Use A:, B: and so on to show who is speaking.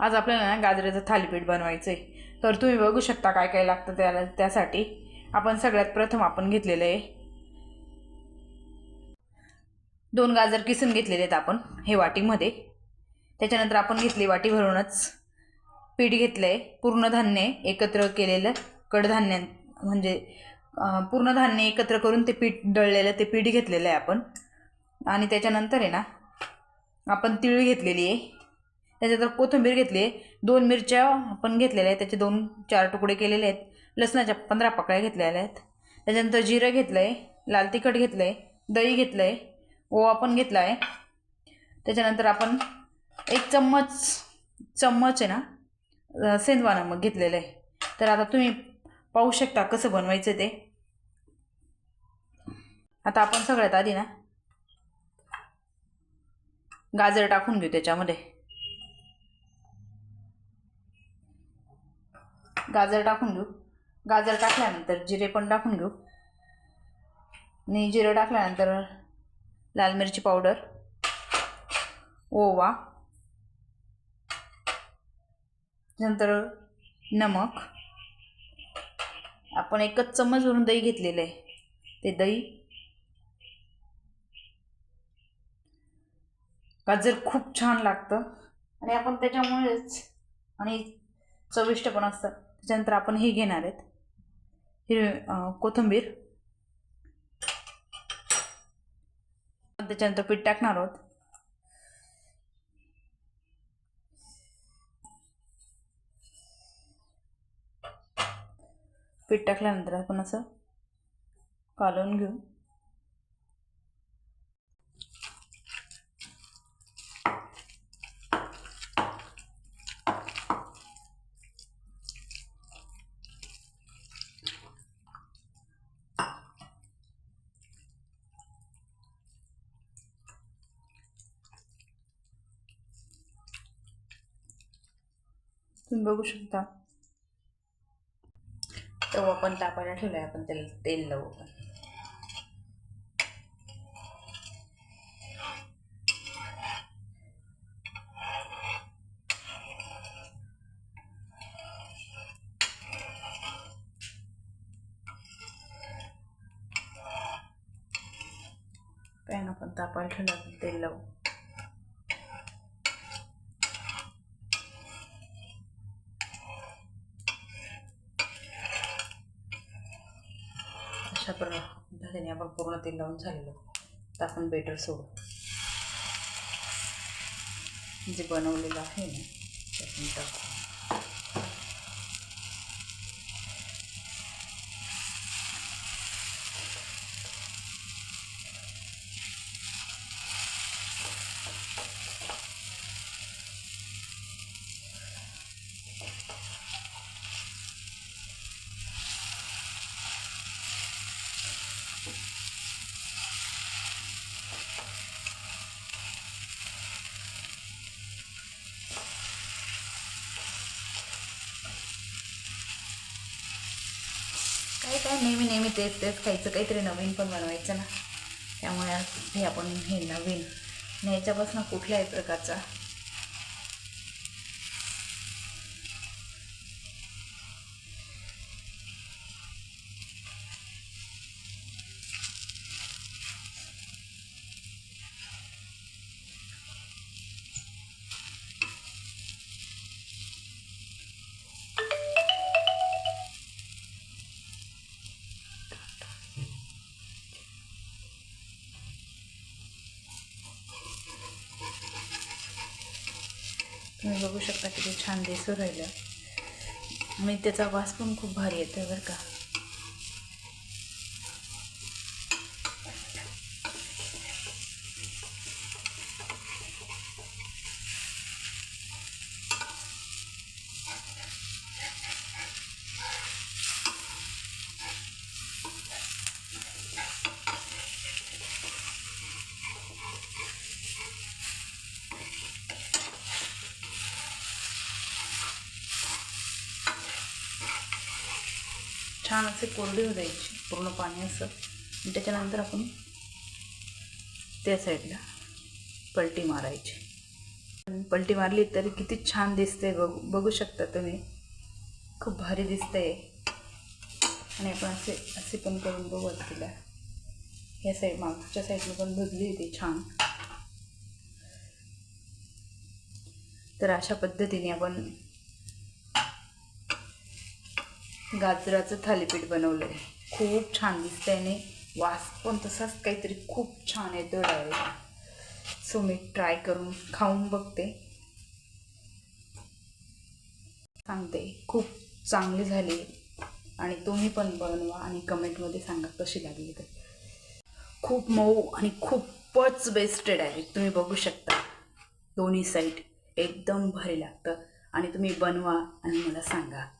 A: आज आपल्याला गाजऱ्याचं गाजराचं थालीपीठ बनवायचं आहे तर तुम्ही बघू शकता काय काय लागतं त्याला त्यासाठी. आपण सगळ्यात प्रथम आपण घेतलेलं आहे. दोन गाजर किसून घेतलेले आहेत आपण हे वाटीमध्ये. त्याच्यानंतर आपण घेतली वाटी भरूनच पीठ घेतलं आहे पूर्ण धान्य एकत्र केलेलं कडधान्य म्हणजे पूर्ण धान्य एकत्र करून ते पीठ दळलेलं ते पीठ घेतलेलं आहे आपण. आणि त्याच्यानंतर आहे ना आपण तिळ घेतलेली आहे. त्याच्यानंतर कोथिंबीर घेतली आहे. दोन मिरच्या आपण घेतलेल्या आहेत. त्याचे दोन चार तुकडे केलेले आहेत. लसणाच्या पंधरा पाकळ्या घेतलेल्या आहेत. त्याच्यानंतर जिरं घेतलं आहे लाल तिखट घेतलं आहे दही घेतलं आहे ओवा पण घेतला आहे त्याच्यानंतर आपण एक चम्मच चम्मच आहे ना सेंदवाना मग घेतलेलं आहे. तर आता तुम्ही पाहू शकता कसं बनवायचं ते. आता आपण सगळ्यात आधी ना गाजर टाकून घेऊ त्याच्यामध्ये. गाजर टाकून घेऊ. गाजर टाकल्यानंतर जिरे पण टाकून घेऊ. आणि जिरं टाकल्यानंतर लाल मिरची पावडर ओवा नंतर नमक. आपण एकच चम्मच भरून दही घेतलेलं आहे. ते दही. गाजर खूप छान लागतं. आणि आपण त्याच्यामुळेच आणि चविष्ट पण असतं. त्याच्यानंतर आपण हे घेणार आहेत. हिरवी कोथिंबीर. त्याच्यानंतर पीठ टाकणार आहोत. पीठ टाकल्यानंतर आपण असं कालवून घेऊ. तुम्ही बघू शकता. तवा पण तापायला ठेवलाय आपण त्याला तेल लावू आपण. पॅन आपण तापायला ठेवला आपण तेल लावू. अशा पद्धतीने आपण पूर्ण तेल लावून झालेलं. तर आपण बेटर सोडू. जे बनवलेलं आहे ना ते आपण टाकू. काही काय नेहमी नेहमी तेच तेच खायचं काहीतरी नवीन पण बनवायचं ना. त्यामुळे हे आपण हे नवीन. आणि याच्यापासून कुठल्याही प्रकारचा तुम्ही बघू शकता किती छान दिसू राहिलं. मी त्याचा वास पण खूप भारी येतोय बरं का. छान असे कोरडे होऊ द्यायची पूर्ण पाणी असं. आणि त्याच्यानंतर आपण त्या साईडला पलटी मारायची. पलटी मारली तरी किती छान दिसते बघू बघू शकता तुम्ही. खूप भारी दिसतंय आणि आपण असे असे पण करून बघू तिला या साईड मागच्या साईडने पण भजली होती छान. तर अशा पद्धतीने आपण गाजराचं थालीपीठ बनवलं आहे खूप छान दिसतंय आणि वास पण तसाच काहीतरी खूप छान येतो डायरेक्ट सो मी ट्राय करून खाऊन बघते. सांगते खूप चांगली झाली. आणि तुम्ही पण बनवा आणि कमेंटमध्ये सांगा कशी लागली तर. खूप मऊ आणि खूपच बेस्टेड आहे. तुम्ही बघू शकता. दोन्ही साईड एकदम भारी लागतं. आणि तुम्ही बनवा आणि मला सांगा.